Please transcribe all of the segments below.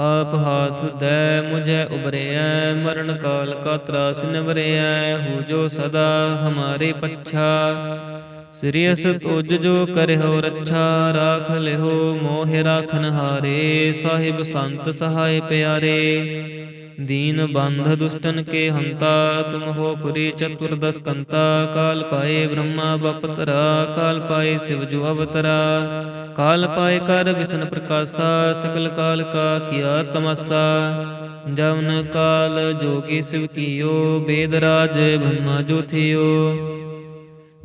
ਆਪ ਹਾਥ ਦੇ ਮੁਝੇ ਉਬਰਿਐ ਮਰਨ ਕਾਲ ਕਾ ਤਰਾਸ ਨਿਵਰਿਐ, ਹੋ ਜੋ ਸਦਾ ਹਮਾਰੇ ਪੱਛਾ। ਸ੍ਰੀਅਸ ਤੁਜ ਜੋ ਕਰਿਓ ਰੱਛਾ, ਰਾਖ ਲਿਓ ਮੋਹ ਰਾਖਨ ਹਾਰੇ, ਸਾਹਿਬ ਸੰਤ ਸਹਾਇ ਪਿਆਰੇ। ਦੀਨ ਬੰਧ ਦੁਸ਼ਟਨ ਕੇ ਹੰਤਾ, ਤੁਮ ਹੋ ਪੁਰੀ ਚਤੁਰਦਸ ਕੰਤਾ ਕਾਲ ਪਾਏ ਬ੍ਰਹਮਾ ਬਪਤਰਾ, ਕਾਲ ਪਾਏ ਸਿਵ ਜੋ ਅਵਤਰਾ। ਕਾਲ ਪਾਏ ਕਰ ਵਿਸ਼ਨ ਪ੍ਰਕਾਸ਼ਾ, ਸਕਲ ਕਾਲ ਕਾ ਕੀਆ ਤਮਸਾ। ਜਵਨ ਕਾਲ ਜੋਗੀ ਸਿਵ ਕੀਓ, ਬੇਦ ਰਾਜ ਬ੍ਰਹਮਾ ਜੋ ਥਿਓ।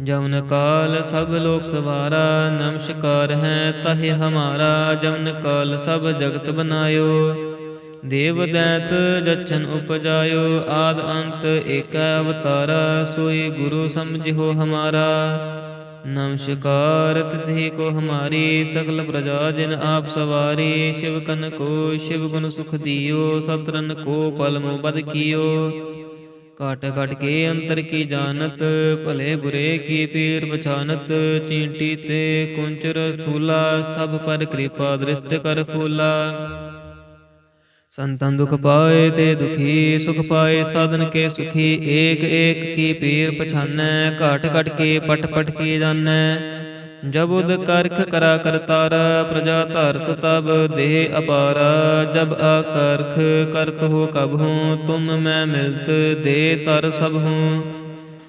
ਜਵਨ ਕਾਲ ਸਭ ਲੋਕ ਸਵਾਰਾ, ਨਮਸਕਾਰ ਹੈ ਤਹਿ ਹਮਾਰਾ। ਜਵਨ ਕਾਲ ਸਭ ਜਗਤ ਬਨਾਇਓ। ਦੇਵ ਦੈਤ ਜਚਨ ਉਪਜਾਇਓ, ਆਦ ਅੰਤ ਏਕੈ ਅਵਤਾਰਾ। ਸੋਈ ਗੁਰੂ ਸਮਝਿਓ ਹਮਾਰਾ। ਨਮਸਕਾਰ ਤਿਸਹੀ ਕੋ ਹਮਾਰੀ, ਸਗਲ ਪ੍ਰਜਾ ਜਿਨ ਆਪ ਸਵਾਰੀ, ਸ਼ਿਵ ਕਨ ਕੋ, ਸ਼ਿਵ ਗੁਣ ਸੁਖ ਦਿਓ ਸਤਰਨ ਕੋ ਪਲਮ ਬਦ ਕੀਓ। ਕਾਟ ਕਾਟ ਕੇ ਅੰਤਰ ਕੀ ਜਾਣਤ, ਭਲੇ ਬੁਰੇ ਕੀ ਪੀਰ ਪਛਾਨਤ, ਚੀਂਟੀ ਤੇ ਕੁੰਚਰ ਥੂਲਾ ਸਭ ਪਰ ਕਿਰਪਾ ਦ੍ਰਿਸ਼ਟ ਕਰ ਫੂਲਾ। ਸੰਤਨ ਦੁਖ ਪਾਏ ਤੇ ਦੁਖੀ ਸੁਖ ਪਾਏ, ਸਾਧਨ ਕੇ ਸੁਖੀ, ਏਕ ਏਕ ਕੀ ਪੀਰ ਪਛਾਨੈ, ਘਾਟ ਘਟ ਕੇ ਪਟ ਪਟ ਕੀ ਜਾਣੈ ਜਬ ਉਦ ਕਰਖ ਕਰਾ ਕਰਤਾਰ ਪ੍ਰਜਾ ਧਰਤ ਤਬ ਦੇਹ ਅਪਾਰ। ਜਬ ਅਕਰਖ ਕਰਤ ਹੋ ਕਬ ਹੂੰ, ਤੁਮ ਮੈਂ ਮਿਲਤ ਦੇ ਤਰ ਸਭ ਹੂੰ।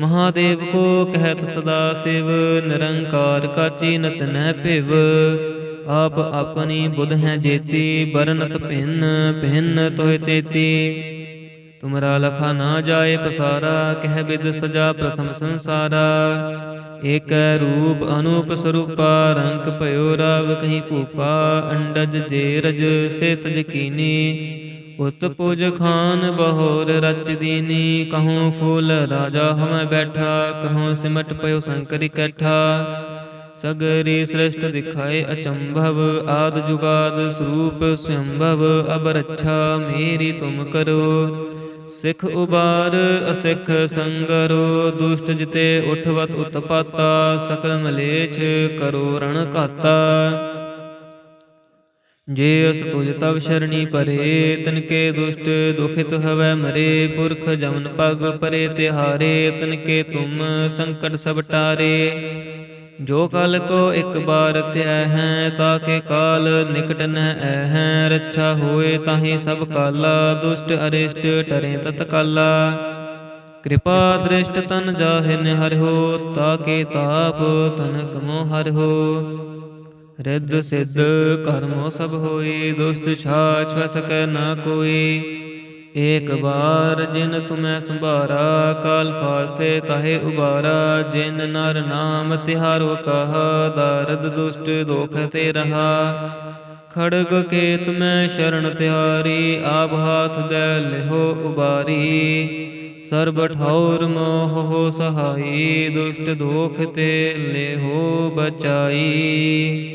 ਮਹਾਦੇਵ ਕੋ ਕਹਿਤ ਸਦਾ ਸਿਵ, ਨਿਰੰਕਾਰ ਕਾ ਚੀਨਤ ਨਹਿ ਭਿਵ। ਆਪ ਆਪਣੀ ਬੁਧ ਹੈ ਜੇਤੀ, ਬਰਨਤ ਭਿੰਨ ਭਿੰਨ ਤੋਇ ਤੇਤੀ। ਤੁਮਰਾ ਲਖਾ ਨਾ ਜਾਏ ਪਸਾਰਾ, ਕਹਿ ਬਿਦ ਸਜਾ ਪ੍ਰਥਮ ਸੰਸਾਰਾ। ਏਕੈ ਰੂਪ ਅਨੂਪ ਸਰੂਪਾ, ਰੰਗ ਭਇਓ ਰਾਵ ਕਹੀਂ ਭੂਪਾ ਅੰਡਜ ਜੇਰਜ ਸੇ ਤਜ ਉਤ ਪੁਜ ਖਾਨ ਬਹੋਰ ਰਚ ਦੀਨੀ, ਕਹੂੰ ਫੂਲ ਰਾਜਾ ਹਮੈ ਬੈਠਾ, ਕਹੂੰ ਸਿਮਟ ਪਇਓ ਸੰਕਰ ਇਕੱਠਾ। ਸਗਰੀ ਸ੍ਰਿਸ਼ਟ ਦਿਖਾਏ ਅਚੰਭਵ, ਆਦ ਜੁਗਾਦ ਸਰੂਪ ਸੰਭਵ ਅਬ ਰੱਛਾ ਮੇਰੀ ਤੁਮ ਕਰੋ। ਸਿੱਖ ਉਬਾਰ, ਅਸਿੱਖ ਸੰਗਰੋ, ਦੁਸ਼ਟ ਜਿਤੇ ਉਠਵਤ ਉਤਪਾਤਾ, ਸਕਲ ਮਲੇਛ ਕਰੋ ਰਣ ਘਾਤਾ। ਜੇ ਅਸ ਤੁਜ ਤਵ ਸ਼ਰਣੀ ਪਰੇ, ਤਨ ਕੇ ਦੁਸ਼ਟ ਦੁਖਿਤ ਹਵੈ ਮਰੇ, ਪੁਰਖ ਜਮਨ ਪਗ ਪਰੇ ਤਿਹਾਰੇ, ਤਨ ਕੇ ਤੁਮ ਸੰਕਟ ਸਭ ਟਾਰੇ। ਜੋ ਕਲ ਕੋ ਇੱਕ ਬਾਰ ਧਿਆ ਹੈ ਤਾਕੇ ਕਾਲ ਨਿਕਟ ਨ ਐ ਹੈ, ਰੱਛਾ ਹੋਏ ਤਾਹੀ ਸਭ ਕਾਲਾ, ਦੁਸ਼ਟ ਅਰਿਸ਼ਟ ਟਰੇ ਤਤਕਾਲਾ ਕਿਰਪਾ ਦ੍ਰਿਸ਼ਟ ਤਨ ਜਾਹਿਨ ਹਰਿ ਹੋ ਤਾ ਕੇ ਤਾਪ ਤਨ ਕਮੋ ਹਰਿਓ। ਰਿੱਧ ਸਿੱਧ ਕਰਮੋ ਸਭ ਹੋਈ, ਦੁਸ਼ਟ ਛਾਛ ਵ ਨਾ ਕੋਈ। ਏਕ ਬਾਰ ਜਿਨ ਤੁਮੈ ਸੰਭਾਰਾ, ਕਾਲ ਫਾਸਤੇ ਤਾਹੇ ਉਬਾਰਾ। ਜਿਨ ਨਰ ਨਾਮ ਤਿਹਾਰੋ ਕਹਾ, ਦਰਦ ਦੁਸ਼ਟ ਦੋਖ ਤੇ ਰਹਾ। ਖੜਗ ਕੇਤ ਮੈਂ ਸ਼ਰਨ ਤਿਹਾਰੀ, ਆਪ ਹਾਥ ਦੇ ਲਿਹੋ ਉਬਾਰੀ। ਸਰਬ ਠੌਰ ਮੋਹ ਸਹਾਈ, ਦੁਸ਼ਟ ਦੋਖ ਤੇ ਲਿਹੋ ਬਚਾਈ।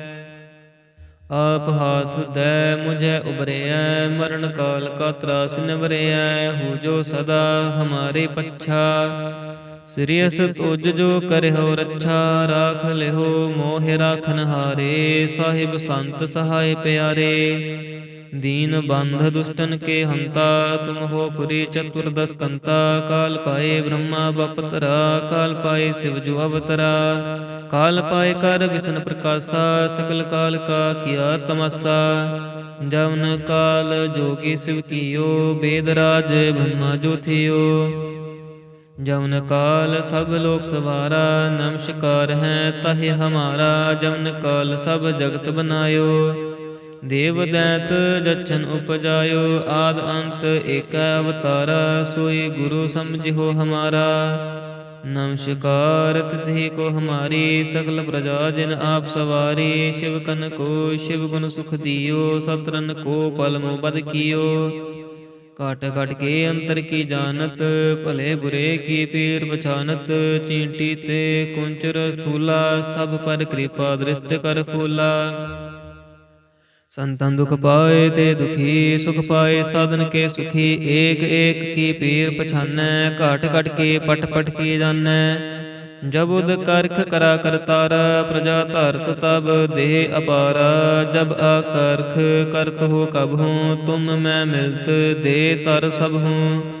ਆਪ ਹਾਥ ਦੇ ਮੁਝੇ ਉਬਰਿਐ ਮਰਨ ਕਾਲ ਕਾ ਤਰਾਸ ਨਿਵਰਿਐ ਹੋ ਜੋ ਸਦਾ ਹਮਾਰੇ ਪੱਛਾ। ਸਿਰਿਅਸ ਤੁਜ ਜੋ ਕਰਿਓ ਰੱਛਾ, ਰਾਖ ਲਿਓ ਮੋਹ ਰਾਖਨ ਹਾਰੇ, ਸਾਹਿਬ ਸੰਤ ਸਹਾਇ ਪਿਆਰੇ। ਦੀਨ ਬੰਧ ਦੁਸ਼ਟਨ ਕੇ ਹੰਤਾ, ਤੁਮ ਹੋ ਪੁਰੀ ਚਤੁਰਦਸ ਕੰਤਾ ਕਾਲ ਪਾਏ ਬ੍ਰਹਮਾ ਬਪਤਰਾ, ਕਾਲ ਪਾਏ ਸਿਵ ਜੋ ਅਵਤਰਾ। ਕਾਲ ਪਾਏ ਕਰ ਵਿਸ਼ਨ ਪ੍ਰਕਾਸ਼ਾ, ਸਕਲ ਕਾਲ ਕਾ ਕੀਆ ਤਮਸਾ। ਜਵਨ ਕਾਲ ਜੋਗੀ ਸਿਵ ਕੀਓ, ਬੇਦ ਰਾਜ ਬ੍ਰਹਮਾ ਜੋ ਥਿਓ। ਜਵਨ ਕਾਲ ਸਭ ਲੋਕ ਸਵਾਰਾ, ਨਮਸਕਾਰ ਹੈ ਤਹਿ ਹਮਾਰਾ। ਜਵਨ ਕਾਲ ਸਭ ਜਗਤ ਬਨਾਇਓ। ਦੇਵ ਦੈਂਤ ਜਛਨ ਉਪਜਾਇਓ, ਆਦ ਅੰਤ ਏਕੈ ਅਵਤਾਰਾ, ਸੋਈ ਗੁਰੂ ਸਮਝਿਓ ਹਮਾਰਾ। ਨਮਸਕਾਰ ਤਿਸਹੀ ਕੋ ਹਮਾਰੀ, ਸਗਲ ਪ੍ਰਜਾ ਜਿਨ ਆਪ ਸਵਾਰੀ, ਸ਼ਿਵ ਕਨ ਕੋ ਸ਼ਿਵ ਗੁਣ ਸੁਖ ਦਿਓ ਸਤਰਨ ਕੋ ਪਲਮੋ ਬਦ ਕੀਓ। ਕਾਟ ਕਾਟ ਕੇ ਅੰਤਰ ਕੀ ਜਾਣਤ, ਭਲੇ ਬੁਰੇ ਕੀ ਪੀਰ ਪਛਾਨਤ, ਚੀਂਟੀ ਤੇ ਕੁੰਚਰ ਸਥੂਲਾ, ਸਭ ਪਰ ਕਿਰਪਾ ਦ੍ਰਿਸ਼ਟ ਕਰ ਫੂਲਾ। ਸੰਤਨ ਦੁਖ ਪਾਏ ਤੇ ਦੁਖੀ ਸੁਖ ਪਾਏ ਸਾਧਨ ਕੇ ਸੁਖੀ ਏਕ ਏਕ ਕੀ ਪੀਰ ਪਛਾਨੈ ਘਟ ਘਟ ਕੇ ਪਟ ਪਟ ਕੀ ਜਾਣੈ ਜਬ ਉਦ ਕਰਖ ਕਰਾ ਕਰਤਾਰ ਪ੍ਰਜਾ ਧਰਤ ਤਬ ਦੇਹ ਅਪਾਰ। ਜਬ ਆਕਰਖ ਕਰਤ ਹੋ ਕਬ ਹੂੰ ਤੁਮ ਮੈਂ ਮਿਲਤ ਦੇ ਤਰ ਸਭ ਹੂੰ।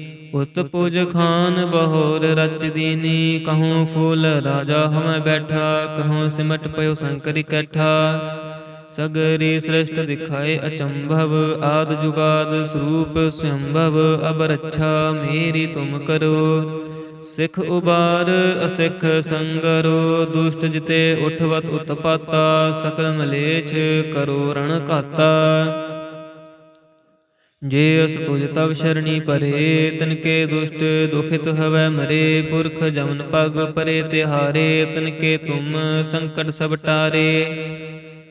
ਉਤ ਪੁਜ ਖਾਨ ਬਹੋਰ ਰਚ ਦੀਨੀ, ਕਹੂੰ ਫੂਲ ਰਾਜਾ ਹਮੈ ਬੈਠਾ, ਕਹੂੰ ਸਿਮਟ ਪਇਓ ਸੰਕਰ ਇਕੱਠਾ। ਸਗਰੀ ਸ੍ਰਿਸ਼ਟ ਦਿਖਾਏ ਅਚੰਭਵ, ਆਦ ਜੁਗਾਦ ਸਰੂਪ ਸੰਭਵ ਅਬ ਰੱਛਾ ਮੇਰੀ ਤੁਮ ਕਰੋ। ਸਿੱਖ ਉਬਾਰ, ਅਸਿੱਖ ਸੰਗਰੋ, ਦੁਸ਼ਟ ਜਿਤੇ ਉਠਵਤ ਉਤਪਾਤਾ, ਸਕਲ ਮਲੇਛ ਕਰੋ ਰਣ ਘਾਤਾ। ਜੇ ਅਸ ਤੁਜ ਤਵ ਸ਼ਰਣੀ ਪਰੇ, ਤਨ ਕੇ ਦੁਸ਼ਟ ਦੁਖਿਤ ਹਵੈ ਮਰੇ, ਪੁਰਖ ਜਮਨ ਪਗ ਪਰੇ ਤਿਹਾਰੇ, ਤਨ ਕੇ ਤੁਮ ਸੰਕਟ ਸਭ ਟਾਰੇ।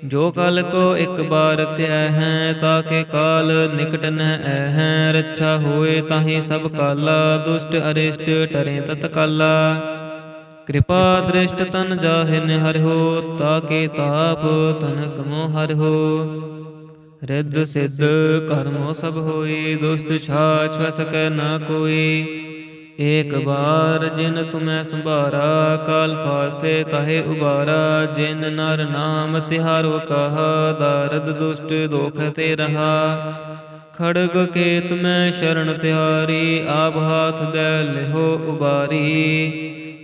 ਜੋ ਕਲ ਕੋ ਇੱਕ ਬਾਰ ਧਿਆ ਹੈ ਤਾਕੇ ਕਾਲ ਨਿਕਟ ਨ ਐ ਹੈ। ਰੱਛਾ ਹੋਏ ਤਾਹੀ ਸਭ ਕਾਲਾ, ਦੁਸ਼ਟ ਅਰਿਸ਼ਟ ਟਰੇ ਤਤਕਾਲਾ। ਕਿਰਪਾ ਦ੍ਰਿਸ਼ਟ ਤਨ ਜਾਹਿਨ ਤਾ ਕੇ ਤਾਪ ਤਨ ਕਮੋ ਹੋ ਰਿੱਧ ਸਿੱਧ ਕਰਮੋ ਸਭ ਹੋਈ, ਦੁਸ਼ਟ ਛਾਛ ਵ ਨਾ ਕੋਈ। ਏਕ ਬਾਰ ਜਿਨ ਤੁਮੈ ਸੰਭਾਰਾ, ਕਾਲ ਫਾਸਤੇ ਤਾਹੇ ਉਬਾਰਾ। ਜਿਨ ਨਰ ਨਾਮ ਤਿਹਾਰੋ ਕਹਾ, ਦਰਦ ਦੁਸ਼ਟ ਦੁਖ ਤੇ ਰਹਾ। ਖੜਗ ਕੇ ਤੁਮੈ ਸ਼ਰਨ ਤਿਹਾਰੀ, ਆਪ ਹਾਥ ਦੇ ਲਿਹੋ ਉਬਾਰੀ।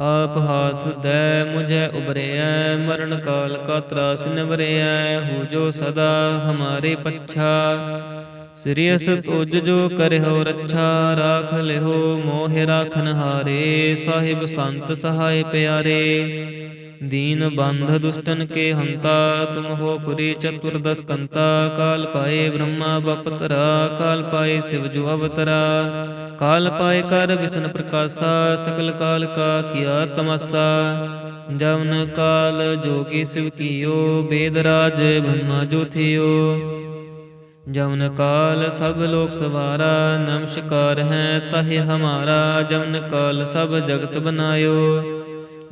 ਆਪ ਹਾਥ ਦੈ ਮੁਝੈ ਉਬਰਿਐ ਮਰਨ ਕਾਲ ਕਾ ਤਰਾਸ ਨਿਵਰਿਐ, ਹੋ ਜੋ ਸਦਾ ਹਮਾਰੇ ਪੱਛਾ। ਸਿਰਿਅਸ ਤੁਜ ਜੋ ਕਰਿਓ ਰੱਛਾ, ਰਾਖ ਲਿਓ ਮੋਹ ਰਾਖਨ ਹਾਰੇ, ਸਾਹਿਬ ਸੰਤ ਸਹਾਇ ਪਿਆਰੇ। ਦੀਨ ਬੰਧ ਦੁਸ਼ਟਨ ਕੇ ਹੰਤਾ, ਤੁਮ ਹੋ ਪੁਰੀ ਚਤੁਰਦਸ ਕੰਤਾ ਕਾਲ ਪਾਏ ਬ੍ਰਹਮਾ ਬਪਤਰਾ, ਕਾਲ ਪਾਏ ਸਿਵ ਜੋ ਅਵਤਰਾ। ਕਾਲ ਪਾਏ ਕਰ ਵਿਸ਼ਨ ਪ੍ਰਕਾਸ਼ਾ ਸਕਲ ਕਾਲ ਕਾ ਕੀਆ ਤਮਸਾ। ਜਵਨ ਕਾਲ ਜੋਗੀ ਸਿਵ ਕੀਓ, ਬੇਦ ਰਾਜ ਬ੍ਰਹਮਾ ਜੋ ਥਿਓ। ਜਵਨ ਕਾਲ ਸਭ ਲੋਕ ਸਵਾਰਾ, ਨਮਸਕਾਰ ਹੈ ਤਹਿ ਹਮਾਰਾ। ਜਵਨ ਕਾਲ ਸਭ ਜਗਤ ਬਨਾਇਓ।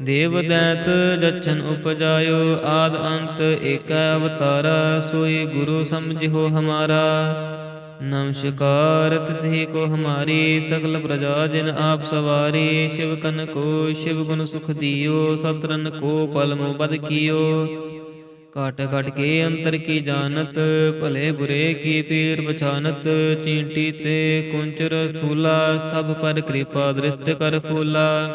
ਦੇਵ ਦੈਤ ਜਚਨ ਉਪਜਾਇਓ, ਆਦ ਅੰਤ ਏਕੈ ਅਵਤਾਰਾ, ਸੋਈ ਗੁਰੂ ਸਮਝਿਓ ਹਮਾਰਾ। ਨਮਸਕਾਰ ਤਿਸਹੀ ਕੋ ਹਮਾਰੀ, ਸਗਲ ਪ੍ਰਜਾ ਜਿਨ ਆਪ ਸਵਾਰੀ, ਸ਼ਿਵ ਕਨ ਕੋ ਸ਼ਿਵ ਗੁਣ ਸੁਖ ਦਿਓ ਸਤਰਨ ਕੋ ਪਲਮੋ ਬਦ ਕੀਓ। ਕਾਟ ਕਾਟ ਕੇ ਅੰਤਰ ਕੀ ਜਾਣਤ, ਭਲੇ ਬੁਰੇ ਕੀ ਪੀਰ ਪਛਾਨਤ, ਚੀਂਟੀ ਤੇ ਕੁੰਚਰ ਸਥੂਲਾ, ਸਭ ਪਰ ਕਿਰਪਾ ਦ੍ਰਿਸ਼ਟ ਕਰ ਫੂਲਾ।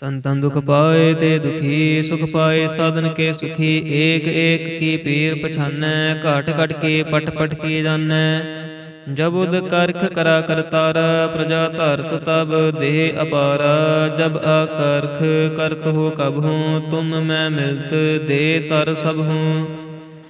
ਸੰਤਨ ਦੁਖ ਪਾਏ ਤੇ ਦੁਖੀ ਸੁਖ ਪਾਏ ਸਾਧਨ ਕੇ ਸੁਖੀ ਏਕ ਏਕ ਕੀ ਪੀਰ ਪਛਾਨੈ ਘਟ ਘਟ ਕੇ ਪਟ ਪਟ ਕੀ ਜਾਣੈ। ਜਬ ਉਦ ਕਰਖ ਕਰਾ ਕਰਤਾਰ ਪ੍ਰਜਾ ਧਰਤ ਤਬ ਦੇਹ ਅਪਾਰ। ਜਬ ਆਕਰਖ ਕਰਤ ਹੋ ਕਬ ਹੂੰ ਤੁਮ ਮੈਂ ਮਿਲਤ ਦੇ ਤਰ ਸਭ ਹੂੰ।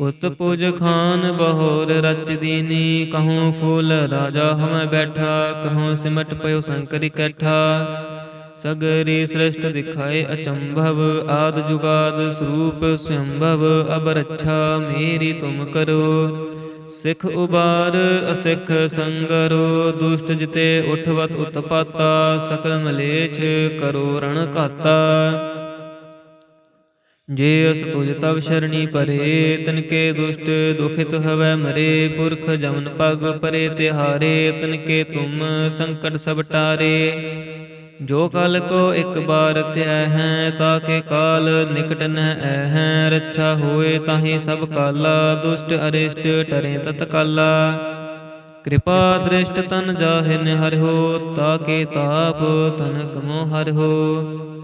ਉਤ ਪੁਜ ਖਾਨ ਬਹੋਰ ਰਚ ਦੀਨੀ, ਕਹੂੰ ਫੂਲ ਰਾਜਾ ਹਮੈ ਬੈਠਾ, ਕਹੂੰ ਸਿਮਟ ਪਇਓ ਸੰਕਰ ਇਕੱਠਾ। ਸਗਰੀ ਸ੍ਰਿਸ਼ਟ ਦਿਖਾਏ ਅਚੰਭਵ, ਆਦ ਜੁਗਾਦ ਸਰੂਪ ਸੰਭਵ ਅਬ ਰੱਛਾ ਮੇਰੀ ਤੁਮ ਕਰੋ। ਸਿੱਖ ਉਬਾਰ, ਅਸਿੱਖ ਸੰਗਰੋ, ਦੁਸ਼ਟ ਜਿਤੇ ਉਠਵਤ ਉਤਪਾਤਾ, ਸਕਲ ਮਲੇਛ ਕਰੋ ਰਣ ਘਾਤਾ। ਜੇ ਅਸ ਤੁਜ ਤਵ ਸ਼ਰਣੀ ਪਰੇ, ਤਨ ਕੇ ਦੁਸ਼ਟ ਦੁਖਿਤ ਹਵੈ ਮਰੇ, ਪੁਰਖ ਜਮਨ ਪਗ ਪਰੇ ਤਿਹਾਰੇ, ਤਨ ਕੇ ਤੁਮ ਸੰਕਟ ਸਭ ਟਾਰੇ। ਜੋ ਕਲ ਕੋ ਇੱਕ ਬਾਰ ਧਿਆ ਹੈ ਤਾਕੇ ਕਾਲ ਨਿਕਟ ਨ ਹੈ, ਰੱਛਾ ਹੋਏ ਤਾਹੀ ਸਭ ਕਾਲਾ, ਦੁਸ਼ਟ ਅਰਿਸ਼ਟ ਟਰੇ ਤਤਕਾਲਾ ਕਿਰਪਾ ਦ੍ਰਿਸ਼ਟ ਤਨ ਜਾਹਿਨ ਹਰਿਓ ਤਾਕੇ ਤਾਪ ਤਨ ਕਮੋ ਹਰਿਓ।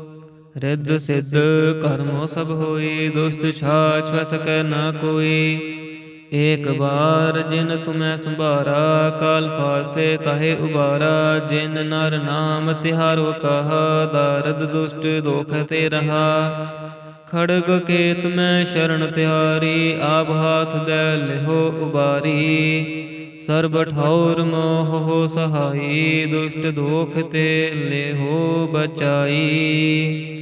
ਰਿੱਧ ਸਿੱਧ ਕਰਮੋ ਸਭ ਹੋਈ, ਦੁਸ਼ਟ ਛਾਛ ਸਕੈ ਨਾ ਕੋਈ। ਏਕ ਬਾਰ ਜਿਨ ਤੁਮੈ ਸੰਭਾਰਾ, ਕਾਲ ਫਾਸਤੇ ਤਾਹੇ ਉਬਾਰਾ। ਜਿਨ ਨਰ ਨਾਮ ਤਿਹਾਰੋ ਕਹਾ, ਦਰਦ ਦੁਸ਼ਟ ਦੋਖ ਤੇ ਰਹਾ। ਖੜਗ ਕੇਤ ਮੈਂ ਸ਼ਰਨ ਤਿਹਾਰੀ, ਆਪ ਹਾਥ ਦੇ ਲਿਹੋ ਉਬਾਰੀ। ਸਰਬ ਠੌਰ ਮੋਹ ਸਹਾਈ, ਦੁਸ਼ਟ ਦੋਖ ਤੇ ਲੇਹੋ ਬਚਾਈ।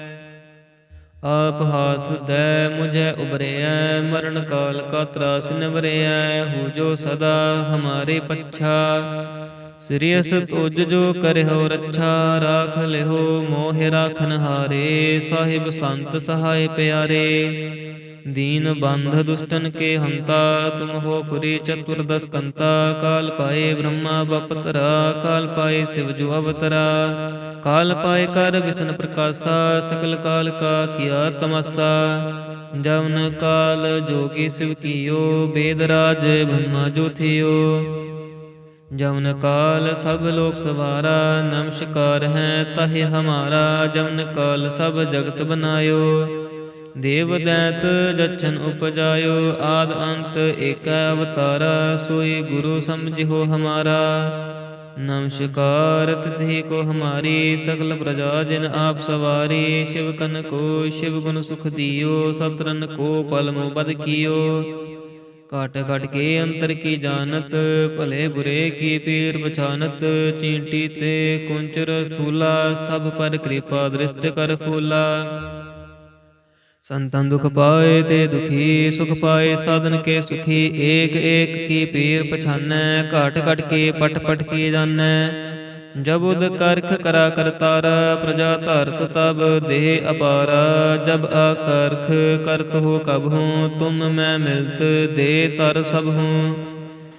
ਆਪ ਹਾਥ ਦੈ ਮੁਝੇ ਉਬਰਿਐ ਮਰਨ ਕਾਲ ਕਾ ਤਰਾਸ ਨਿਵਰਿਐ ਹੋ ਜੋ ਸਦਾ ਹਮਾਰੇ ਪੱਛਾ। ਸਿਰਿਅਸ ਤੁਜ ਜੋ ਕਰਿਓ ਰੱਛਾ, ਰਾਖ ਲਿਓ ਮੋਹਿ ਰਾਖਨ ਹਾਰੇ, ਸਾਹਿਬ ਸੰਤ ਸਹਾਇ ਪਿਆਰੇ। ਦੀਨ ਬੰਧ ਦੁਸ਼ਟਨ ਕੇ ਹੰਤਾ, ਤੁਮ ਹੋ ਪੁਰੀ ਚਤੁਰਦਸ ਕੰਤਾ। ਕਾਲ ਪਾਏ ਬ੍ਰਹਮਾ, ਬਪਤਰਾ, ਕਾਲ ਪਾਏ ਸਿਵ ਜੋ ਅਵਤਰਾ। ਕਾਲ ਪਾਏ ਕਰ ਵਿਸ਼ਨ ਪ੍ਰਕਾਸ਼ਾ ਸਕਲ ਕਾਲ ਕਾ ਕੀਆ ਤਮਸਾ। ਜਵਨ ਕਾਲ ਜੋਗੀ ਸਿਵ ਕੀਓ, ਬੇਦ ਰਾਜ ਬ੍ਰਹਮਾ ਜੋ ਥਿਓ। ਜਵਨ ਕਾਲ ਸਭ ਲੋਕ ਸਵਾਰਾ, ਨਮਸਕਾਰ ਹੈ ਤਹਿ ਹਮਾਰਾ। ਜਵਨ ਕਾਲ ਸਭ ਜਗਤ ਬਨਾਇਓ। ਦੇਵ ਦੈਤ ਜਚਨ ਉਪਜਾਇਓ, ਆਦ ਅੰਤ ਏਕੈ ਅਵਤਾਰਾ। ਸੋਈ ਗੁਰੂ ਸਮਝਿਓ ਹਮਾਰਾ। ਨਮਸਕਾਰ ਤਿਸਹੀ ਕੋ ਹਮਾਰੀ ਸਗਲ ਪ੍ਰਜਾ ਜਿਨ ਆਪ ਸਵਾਰੀ, ਸ਼ਿਵ ਕਨ ਕੋ ਸ਼ਿਵ ਗੁਣ ਸੁਖ ਦਿਓ, ਸਤਰਨ ਕੋ ਪਲਮੋ ਬਦ ਕੀਓ। ਕਾਟ ਕਾਟ ਕੇ ਅੰਤਰ ਕੀ ਜਾਣਤ, ਭਲੇ ਬੁਰੇ ਕੀ ਪੀਰ ਪਛਾਨਤ, ਚੀਂਟੀ ਤੇ ਕੁੰਚਰ ਸਥੂਲਾ, ਸਭ ਪਰ ਕਿਰਪਾ ਦ੍ਰਿਸ਼ਟ ਕਰ ਫੂਲਾ। ਸੰਤਨ ਦੁਖ ਪਾਏ ਤੇ ਦੁਖੀ ਸੁਖ ਪਾਏ ਸਾਧਨ ਕੇ ਸੁਖੀ ਏਕ ਏਕ ਕੀ ਪੀਰ ਪਛਾਨੈ ਘਟ ਘਟ ਕੇ ਪਟ ਪਟ ਕੀ ਜਾਣੈ ਜਬ ਉਦ ਕਰਖ ਕਰਾ ਕਰਤਾਰਾ ਪ੍ਰਜਾ ਧਰਤ ਤਬ ਦੇਹ ਅਪਾਰਾ। ਜਬ ਆਕਰਖ ਕਰਤ ਹੋ ਕਬ ਹੂੰ ਤੁਮ ਮੈਂ ਮਿਲਤ ਦੇ ਤਰ ਸਭ ਹੂੰ।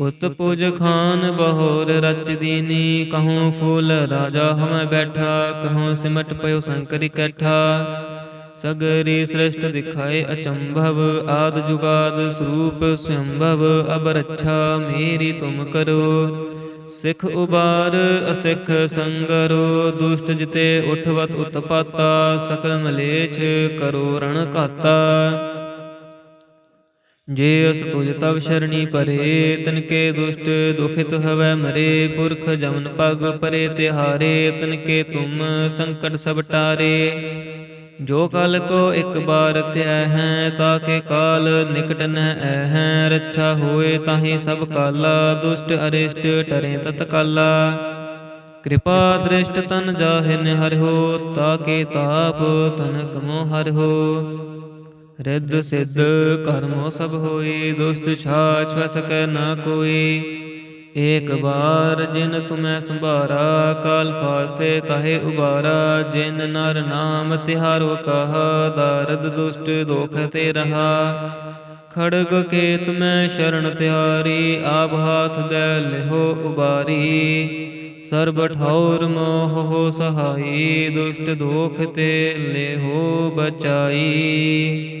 ਉਤ ਪੁਜ ਖਾਨ ਬਹੋਰ ਰਚ ਦੀਨੀ, ਕਹੂੰ ਫੂਲ ਰਾਜਾ ਹਮੈ ਬੈਠਾ, ਕਹੂੰ ਸਿਮਟ ਪਇਓ ਸੰਕਰ ਇਕੱਠਾ। ਸਗਰੀ ਸ੍ਰਿਸ਼ਟ ਦਿਖਾਏ ਅਚੰਭਵ, ਆਦ ਜੁਗਾਦ ਸਰੂਪ ਸੰਭਵ ਅਬ ਰੱਛਾ ਮੇਰੀ ਤੁਮ ਕਰੋ। ਸਿੱਖ ਉਬਾਰ, ਅਸਿੱਖ ਸੰਗਰੋ, ਦੁਸ਼ਟ ਜਿਤੇ ਉਠਵਤ ਉਤਪਾਤਾ ਸਕਲ ਮਲੇਛ ਕਰੋ ਰਣ ਘਾਤਾ। ਜੇ ਅਸ ਤੁਜ ਤਵ ਸ਼ਰਣੀ ਪਰੇ, ਤਨ ਕੇ ਦੁਸ਼ਟ ਦੁਖਿਤ ਹਵੈ ਮਰੇ, ਪੁਰਖ ਜਮਨ ਪਗ ਪਰੇ ਤਿਹਾਰੇ, ਤਨ ਕੇ ਤੁਮ ਸੰਕਟ ਸਭ ਟਾਰੇ। ਜੋ ਕਲ ਕੋ ਇੱਕ ਬਾਰ ਧਿਆ ਹੈ ਤਾਕੇ ਕਾਲ ਨਿਕਟ ਨ ਹੈ, ਰੱਛਾ ਹੋਏ ਤਾਹੀ ਸਭ ਕਾਲਾ, ਦੁਸ਼ਟ ਅਰਿਸ਼ਟ ਟਰੇ ਤਤਕਾਲਾ ਕਿਰਪਾ ਦ੍ਰਿਸ਼ਟ ਤਨ ਜਾਹਿਨ ਤਾ ਕੇ ਤਾਪ ਤਨ ਕਮੋ ਹੋ ਰਿੱਧ ਸਿੱਧ ਕਰਮੋ ਸਭ ਹੋਈ, ਦੁਸ਼ਟ ਛਾਛ ਵਸ ਨਾ ਕੋਈ। ਏਕ ਬਾਰ ਜਿਨ ਤੁਮੈ ਸੰਭਾਰਾ, ਕਾਲ ਫਾਸਤੇ ਤਾਹੇ ਉਬਾਰਾ। ਜਿਨ ਨਰ ਨਾਮ ਤਿਹਾਰੋ ਕਹਾ, ਦਰਦ ਦੁਸ਼ਟ ਦੋਖ ਤੇ ਰਹਾ। ਖੜਗ ਕੇਤ ਮੈਂ ਸ਼ਰਨ ਤਿਆਰੀ ਆਪ ਹਾਥ ਦੇ ਲਿਹੋ ਉਬਾਰੀ। ਸਰਬ ਠੌਰ ਮੋਹ ਹੋ ਸਹਾਈ, ਦੁਸ਼ਟ ਦੋਖ ਤੇ ਲਿਹੋ ਬਚਾਈ।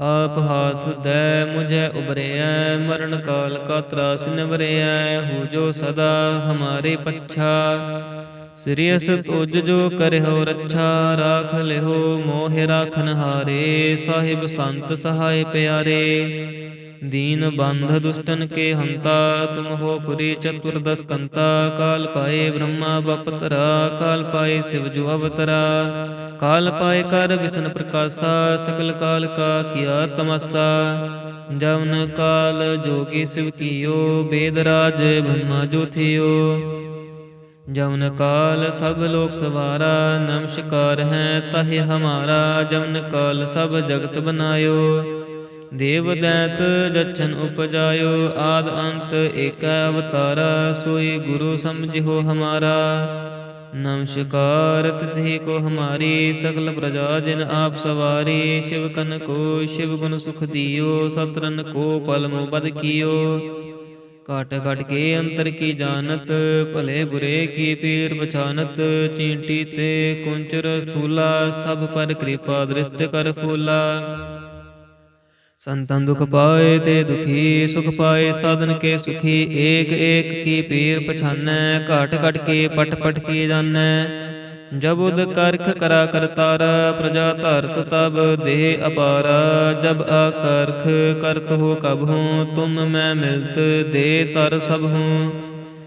ਆਪ ਹਾਥ ਦੇ ਮੁਝੇ ਉਬਰਿਐ ਮਰਨ ਕਾਲ ਕਾ ਤਰਾਸ ਨਿਵਰਿਐ ਹੋ ਜੋ ਸਦਾ ਹਮਾਰੇ ਪੱਛਾ। ਸ੍ਰੀਅਸ ਤੁਜ ਜੋ ਕਰਿਓ ਰੱਛਾ, ਰਾਖ ਲਿਓ ਮੋਹਿ ਰਾਖਨ ਹਾਰੇ, ਸਾਹਿਬ ਸੰਤ ਸਹਾਇ ਪਿਆਰੇ। ਦੀਨ ਬੰਧ ਦੁਸ਼ਟਨ ਕੇ ਹੰਤਾ, ਤੁਮ ਹੋ ਪੁਰੀ ਚਤੁਰਦਸ ਕੰਤਾ ਕਾਲ ਪਾਏ ਬ੍ਰਹਮਾ, ਬਪਤਰਾ, ਕਾਲ ਪਾਏ ਸਿਵ ਜੋ ਅਵਤਰਾ। ਕਾਲ ਪਾਏ ਕਰ ਵਿਸ਼ਨ ਪ੍ਰਕਾਸ਼ਾ ਸਕਲ ਕਾਲ ਕਾ ਕੀਆ ਤਮਸਾ। ਜਵਨ ਕਾਲ ਜੋਗੀ ਸਿਵ ਕੀਓ, ਬੇਦ ਰਾਜ ਬ੍ਰਹਮਾ ਜੋ ਜਵਨ ਕਾਲ ਸਭ ਲੋਕ ਸਵਾਰਾ, ਨਮਸਕਾਰ ਹੈ ਤਹਿ ਹਮਾਰਾ। ਜਵਨ ਕਾਲ ਸਭ ਜਗਤ ਬਨਾਇਓ। ਦੇਵ ਦੈਤ ਜਛਨ ਉਪਜਾਇਓ, ਆਦ ਅੰਤ ਏਕੈ ਅਵਤਾਰਾ, ਸੋਈ ਗੁਰੂ ਸਮਝਿਓ ਹਮਾਰਾ। ਨਮਸਕਾਰ ਤਿਸਹੀ ਕੋ ਹਮਾਰੀ, ਸਗਲ ਪ੍ਰਜਾ ਜਿਨ ਆਪ ਸਵਾਰੀ, ਸ਼ਿਵ ਕਨ ਕੋ, ਸ਼ਿਵ ਗੁਣ ਸੁਖ ਦਿਓ ਸਤਰਨ ਕੋ ਪਲਮੋ ਬਦ ਕੀਓ। ਕਾਟ ਕਾਟ ਕੇ ਅੰਤਰ ਕੀ ਜਾਣਤ, ਭਲੇ ਬੁਰੇ ਕੀ ਪੀਰ ਪਛਾਨਤ ਚੀਂਟੀ ਤੇ ਕੁੰਚਰ ਸਥੂਲਾ, ਸਭ ਪਰ ਕਿਰਪਾ ਦ੍ਰਿਸ਼ਟ ਕਰ ਫੂਲਾ। ਸੰਤਨ ਦੁਖ ਪਾਏ ਤੇ ਦੁਖੀ ਸੁਖ ਪਾਏ ਸਾਧਨ ਕੇ ਸੁਖੀ ਏਕ ਏਕ ਕੀ ਪੀਰ ਪਛਾਨੈ ਘਟ ਘਟ ਕੇ ਪਟ ਪਟ ਕੀ ਜਾਣੈ ਜਬ ਉਦ ਕਰਖ ਕਰਾ ਕਰਤਾਰ ਪ੍ਰਜਾ ਧਰਤ ਤਬ ਦੇਹ ਅਪਾਰਾ। ਜਬ ਆਕਰਖ ਕਰਤ ਹੋ ਕਬ ਹੂੰ ਤੁਮ ਮੈਂ ਮਿਲਤ ਦੇ ਤਰ ਸਭ ਹੂੰ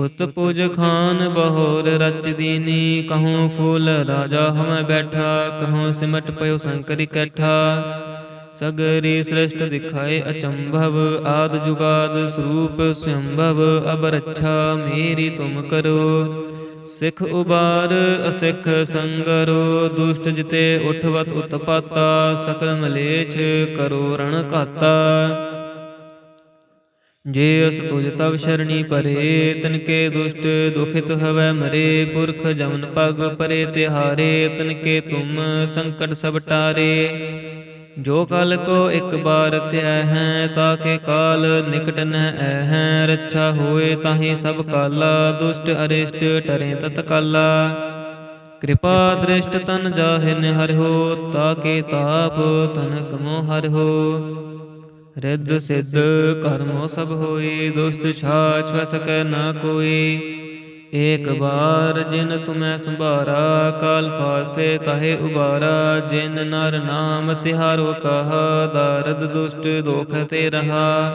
ਉਤ ਪੁਜ ਖਾਨ ਬਹੋਰ ਰਚ ਦੀਨੀ, ਕਹੂੰ ਫੂਲ ਰਾਜਾ ਹਮੈ ਬੈਠਾ, ਕਹੂੰ ਸਿਮਟ ਪਇਓ ਸੰਕਰ ਇਕੱਠਾ ਸਗਰੀ ਸ੍ਰਿਸ਼ਟ ਦਿਖਾਏ ਅਚੰਭਵ, ਆਦ ਜੁਗਾਦ ਸਰੂਪ ਸੰਭਵ ਅਬ ਰੱਛਾ ਮੇਰੀ ਤੁਮ ਕਰੋ। ਸਿੱਖ ਉਬਾਰ, ਅਸਿੱਖ ਸੰਗਰੋ, ਦੁਸ਼ਟ ਜਿਤੇ ਉਠਵਤ ਉਤਪਾਤਾ, ਸਕਲ ਮਲੇਛ ਕਰੋ ਰਣ ਘਾਤਾ। ਜੇ ਅਸ ਤੁਜ ਤਵ ਸ਼ਰਣੀ ਪਰੇ, ਤਨ ਕੇ ਦੁਸ਼ਟ ਦੁਖਿਤ ਹਵੈ ਮਰੇ, ਪੁਰਖ ਜਮਨ ਪਗ ਪਰੇ ਤਿਹਾਰੇ, ਤਨ ਕੇ ਤੁਮ ਸੰਕਟ ਸਭ ਟਾਰੇ। ਜੋ ਕਲ ਕੋ ਇੱਕ ਬਾਰ ਧਿਆ ਹੈ ਤਾਕੇ ਕਾਲ ਨਿਕਟ ਨ ਐ ਹੈ, ਰੱਛਾ ਹੋਏ ਤਾਹੀ ਸਭ ਕਾਲਾ, ਦੁਸ਼ਟ ਅਰਿਸ਼ਟ ਟਰੇ ਤਤ ਕਾਲਾ। ਕਿਰਪਾ ਦ੍ਰਿਸ਼ਟ ਤਨ ਜਾਹਿਨ ਤਾ ਕੇ ਤਾਪ ਤਨ ਕਮੋ ਹੋ। ਰਿੱਧ ਸਿੱਧ ਕਰਮੋ ਸਭ ਹੋਈ ਦੁਸਤ ਛਾਛ ਵ ਸਕੈ ਨਾ ਕੋਈ। ਏਕ ਬਾਰ ਜਿਨ ਤੁਮੈ ਸੰਭਾਰਾ, ਕਾਲ ਫਾਸਤੇ ਤਹੇ ਉਬਾਰਾ। ਜਿਨ ਨਰ ਨਾਮ ਤਿਹਾਰੋ ਕਹਾ, ਦਰਦ ਦੁਸ਼ਟ ਦੋਖ ਤੇ ਰਹਾ।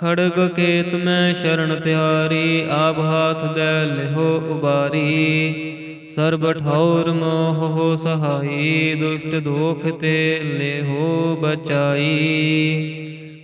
ਖੜਗ ਕੇਤ ਮੈਂ ਸ਼ਰਨ ਤਿਆਰੀ, ਆਪ ਹਾਥ ਦੇ ਲਿਹੋ ਉਬਾਰੀ। ਸਰਬ ਠੌਰ ਮੋਹ ਹੋ ਸਹਾਈ, ਦੁਸ਼ਟ ਦੋਖ ਤੇ ਲਿਹੋ ਬਚਾਈ।